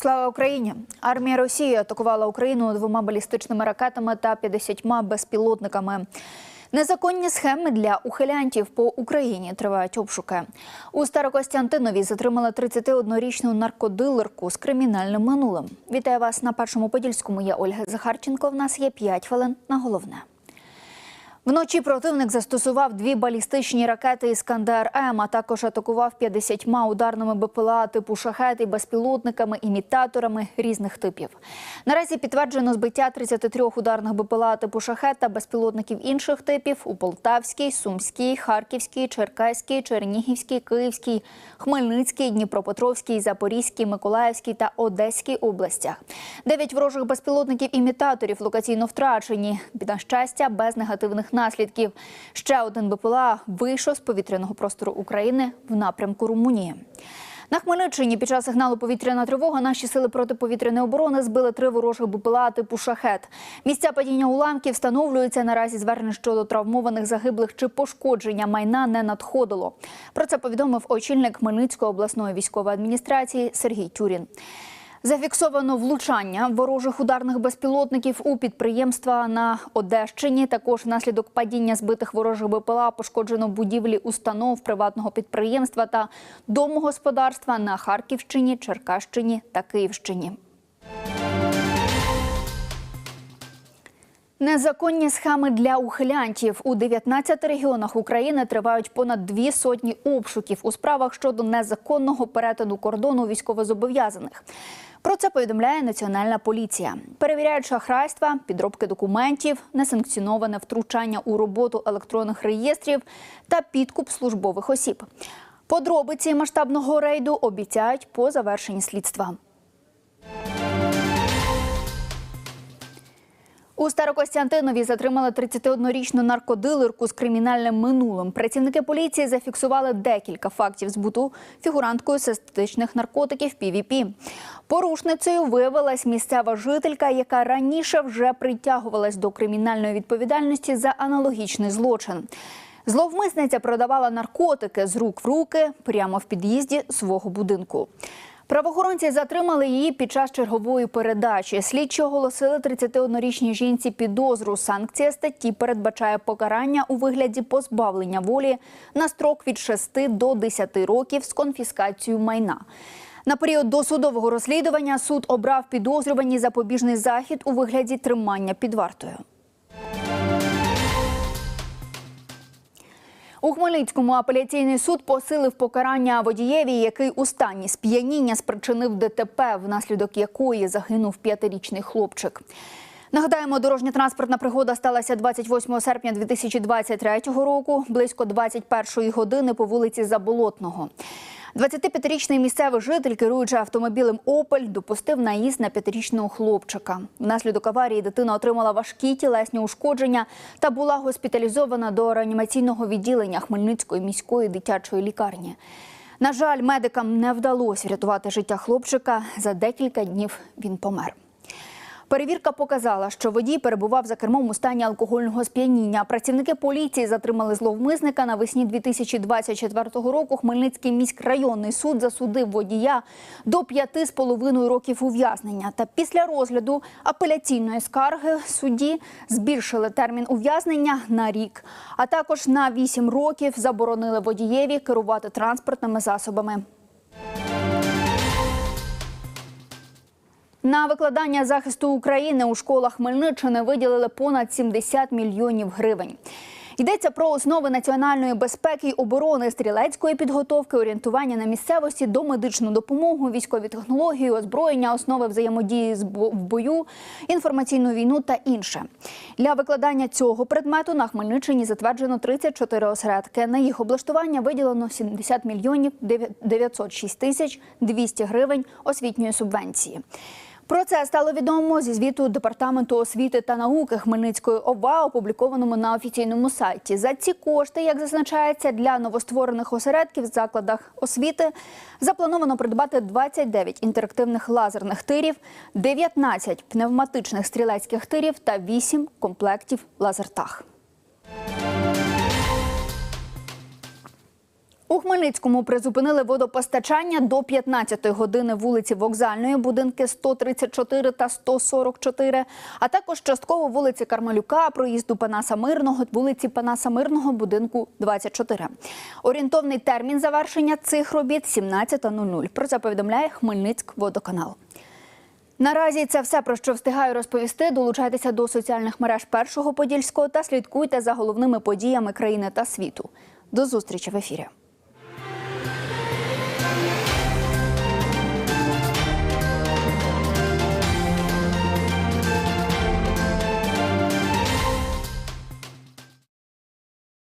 Слава Україні! Армія Росії атакувала Україну двома балістичними ракетами та 50 безпілотниками. Незаконні схеми для ухилянтів по Україні тривають обшуки. У Старокостянтинові затримали 31-річну наркодилерку з кримінальним минулим. Вітаю вас на першому подільському. Я Ольга Захарченко. В нас є 5 хвилин на головне. Вночі противник застосував дві балістичні ракети Іскандер М, а також атакував 50 ударними БПЛА типу шахет і безпілотниками, імітаторами різних типів. Наразі підтверджено збиття 33 ударних БПЛА типу шахет та безпілотників інших типів у Полтавській, Сумській, Харківській, Черкаській, Чернігівській, Київській, Хмельницькій, Дніпропетровській, Запорізькій, Миколаївській та Одеській областях. Дев'ять ворожих безпілотників імітаторів локаційно втрачені. На щастя, без негативних наслідків. Ще один БПЛА вийшов з повітряного простору України в напрямку Румунії. На Хмельниччині під час сигналу повітряна тривога наші сили протиповітряної оборони збили три ворожих БПЛА типу шахет. Місця падіння уламків встановлюються. Наразі звернень щодо травмованих загиблих чи пошкодження майна не надходило. Про це повідомив очільник Хмельницької обласної військової адміністрації Сергій Тюрін. Зафіксовано влучання ворожих ударних безпілотників у підприємства на Одещині. Також внаслідок падіння збитих ворожих БПЛА пошкоджено будівлі установ приватного підприємства та домогосподарства на Харківщині, Черкащині та Київщині. Незаконні схеми для ухилянтів у 19 регіонах України тривають понад дві сотні обшуків у справах щодо незаконного перетину кордону військовозобов'язаних. Про це повідомляє Національна поліція. Перевіряють шахрайства, підробки документів, несанкціоноване втручання у роботу електронних реєстрів та підкуп службових осіб. Подробиці масштабного рейду обіцяють по завершенні слідства. У Старокостянтинові затримали 31-річну наркодилерку з кримінальним минулим. Працівники поліції зафіксували декілька фактів збуту фігуранткою синтетичних наркотиків ПВП. Порушницею виявилась місцева жителька, яка раніше вже притягувалась до кримінальної відповідальності за аналогічний злочин. Зловмисниця продавала наркотики з рук в руки прямо в під'їзді свого будинку. Правоохоронці затримали її під час чергової передачі. Слідчі оголосили 31-річній жінці підозру. Санкція статті передбачає покарання у вигляді позбавлення волі на строк від 6 до 10 років з конфіскацією майна. На період досудового розслідування суд обрав підозрювані запобіжний захід у вигляді тримання під вартою. У Хмельницькому апеляційний суд посилив покарання водієві, який у стані сп'яніння спричинив ДТП, внаслідок якої загинув п'ятирічний хлопчик. Нагадаємо, дорожня транспортна пригода сталася 28 серпня 2023 року, близько 21 години по вулиці Заболотного. 25-річний місцевий житель, керуючи автомобілем Опель, допустив наїзд на п'ятирічного хлопчика. Внаслідок аварії дитина отримала важкі тілесні ушкодження та була госпіталізована до реанімаційного відділення Хмельницької міської дитячої лікарні. На жаль, медикам не вдалося врятувати життя хлопчика. За декілька днів він помер. Перевірка показала, що водій перебував за кермом у стані алкогольного сп'яніння. Працівники поліції затримали зловмисника навесні 2024 року. Хмельницький міськрайонний суд засудив водія до п'яти з половиною років ув'язнення. Та після розгляду апеляційної скарги судді збільшили термін ув'язнення на рік, а також на вісім років заборонили водієві керувати транспортними засобами. На викладання захисту України у школах Хмельниччини виділили понад 70 мільйонів гривень. Йдеться про основи національної безпеки й оборони, стрілецької підготовки, орієнтування на місцевості, домедичну допомогу, військові технології, озброєння, основи взаємодії з в бою, інформаційну війну та інше. Для викладання цього предмету на Хмельниччині затверджено 34 осередки. На їх облаштування виділено 70 мільйонів 906 тисяч 200 гривень освітньої субвенції. Про це стало відомо зі звіту департаменту освіти та науки Хмельницької ОВА, опублікованому на офіційному сайті. За ці кошти, як зазначається, для новостворених осередків в закладах освіти заплановано придбати 29 інтерактивних лазерних тирів, 19 пневматичних стрілецьких тирів та 8 комплектів лазертаг. У Хмельницькому призупинили водопостачання до 15 години вулиці Вокзальної, будинки 134 та 144, а також частково вулиці Кармелюка, проїзду Панаса Мирного, вулиці Панаса Мирного, будинку 24. Орієнтовний термін завершення цих робіт 17.00. Про це повідомляє Хмельницькводоканал. Наразі це все про що встигаю розповісти. Долучайтеся до соціальних мереж першого подільського та слідкуйте за головними подіями країни та світу. До зустрічі в ефірі.